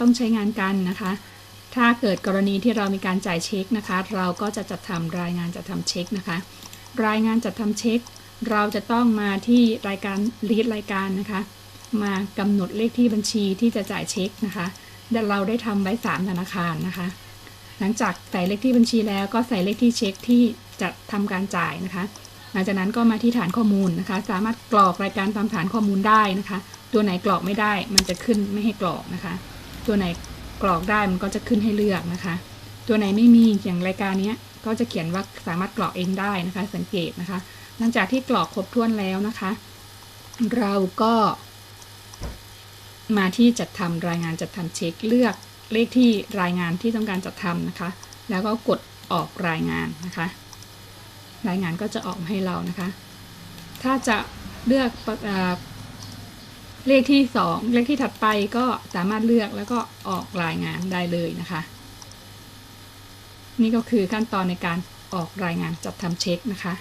ต้องใช้งานกันนะคะ ถ้าเกิดกรณีที่เรามีการจ่ายเช็คนะคะ เราก็จะจัดทำรายงานจัดทำเช็คนะคะ รายงานจัดทำเช็ค เราจะต้องมาที่รายการลีดรายการนะคะ มากำหนดเลขที่บัญชีที่จะจ่ายเช็คนะคะเราได้ทำไว้3ธนาคารนะคะ หลังจากใส่เลขที่บัญชีแล้วก็ใส่เลขที่เช็คที่จะทำการจ่ายนะคะหลังจากนั้นก็มาที่ฐานข้อมูลนะคะ สามารถกรอกรายการตามฐานข้อมูลได้นะคะ ตัวไหนกรอกไม่ได้ มันจะขึ้นไม่ให้กรอกนะคะ ตัวไหนกรอกได้มันก็จะขึ้นให้เลือกนะคะ ตัวไหนไม่มีอย่างรายการนี้ก็จะเขียนว่าสามารถกรอกเองได้นะคะ สังเกตนะคะ หลังจากที่กรอกครบถ้วนแล้วนะคะ เราก็มาที่จัดทำรายงานจัดทำเช็คเลือกเลขที่รายงานที่ต้องการจัดทำนะคะ แล้วก็กดออกรายงานนะคะ รายงานก็จะออกมาให้เรานะคะ ถ้าจะเลือก เออเลขที่สองเลขที่ถัดไปก็สามารถเลือกแล้วก็ออกรายงานได้เลยนะคะ นี่ก็คือขั้นตอนในการออกรายงานจัดทำเช็คนะคะ